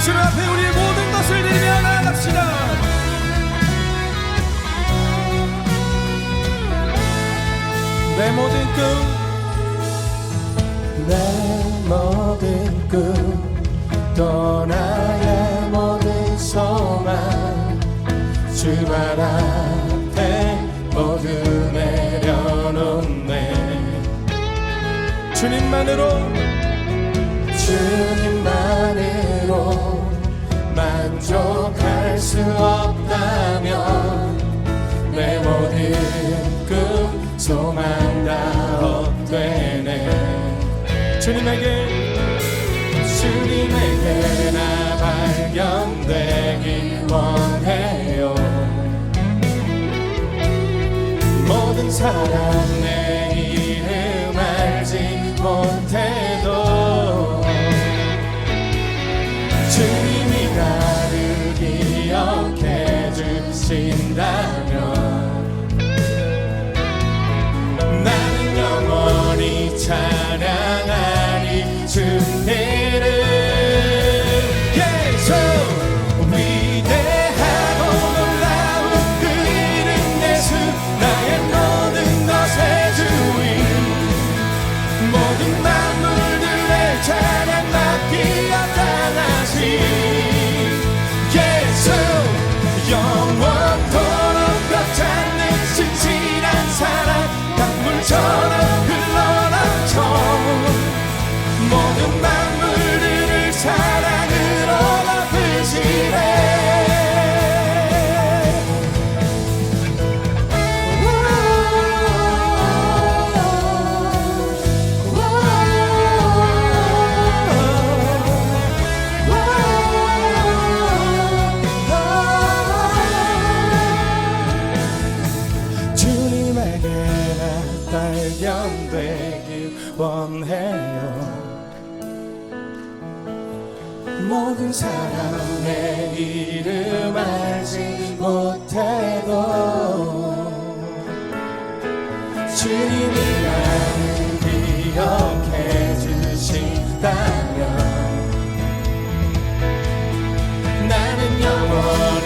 주님 앞에 우리의 모든 것을 드리며 나아갑시다. 내 모든 꿈 내 모든 꿈 또 나의 모든 소망 주말 앞에 모두 내려놓네. 주님만으로 주님 만으로 만족할 수 없다면 내 모든 꿈 소망 다 헛되네. 주님에게 주님에게 나 발견되길 원해요. 모든 사람 내 발견되길 원해요. 모든 사람의 이름 알지 못해도 주님이 나를 기억해 주신다면 나는 영원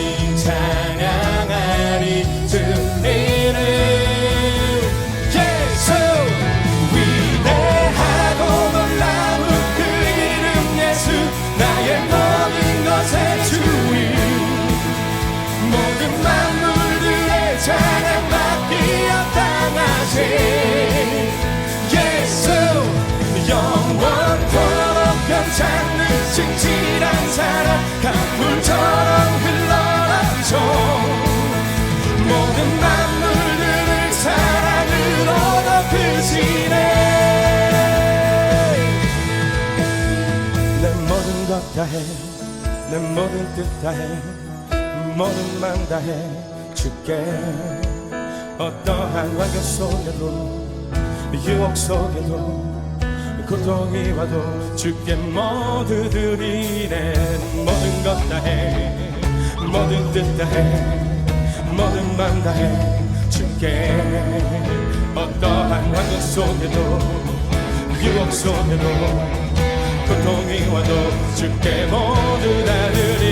강물처럼 흘러넘쳐 모든 만물들을 사랑으로 덮으시네. 내 모든 것 다해. 내 모든 뜻 다해. 모든 맘 다해. 주께 어떠한 환경 속에도 유혹 속에도 고통이 와도 주께 모두 드리네. 모든 것 다해. 모든 뜻 다해. 모든 맘 다해. 주께. 어떠한 환경 속에도 유혹 속에도 고통이 와도 주께 모두 다 드리네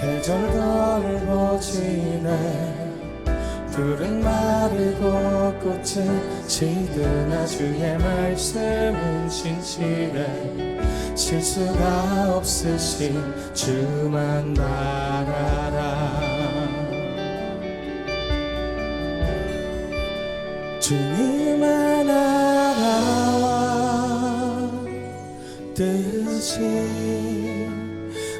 계절들 보지네 푸른 마르고 꽃은 지드나 주의 말씀은 진실해 실수가 없으신 주만 바라라. 주님의 나라와 뜻이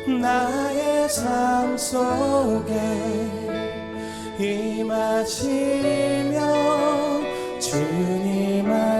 나의 삶 속에 임하시며 주님 알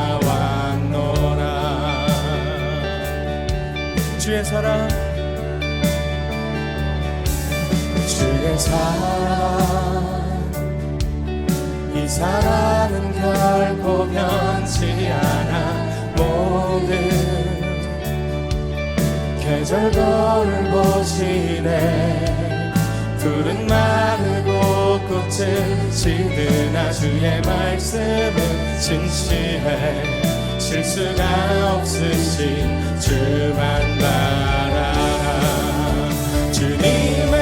주의 사랑. 주의 사랑. 이 사랑은 결코 변치 않아. 모든 계절걸 보시네. 푸른 마르고 꽃은 시드나 주의 말씀은 진실해 실수가 없으신 주만 바라라. 주님의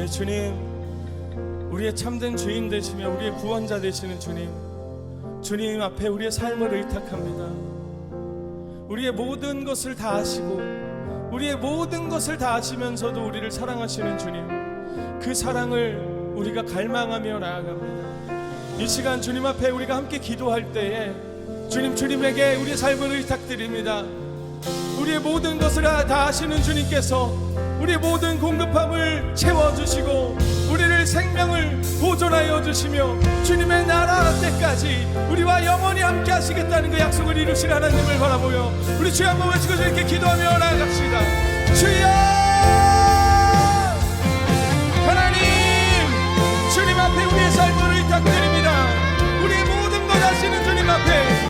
예 주님 우리의 참된 주인 되시며 우리의 구원자 되시는 주님 주님 앞에 우리의 삶을 의탁합니다. 우리의 모든 것을 다 아시고 우리의 모든 것을 다 아시면서도 우리를 사랑하시는 주님 그 사랑을 우리가 갈망하며 나아갑니다. 이 시간 주님 앞에 우리가 함께 기도할 때에 주님 주님에게 우리의 삶을 의탁드립니다. 우리의 모든 것을 다 아시는 주님께서 우리 모든 공급함을 채워주시고 우리를 생명을 보존하여 주시며 주님의 나라 때까지 우리와 영원히 함께 하시겠다는 그 약속을 이루실 하나님을 바라보여 우리 주여 한번 외치고 이렇게 기도하며 나아갑시다. 주여! 하나님 주님 앞에 우리의 삶을 의탁드립니다. 우리의 모든 걸 하시는 주님 앞에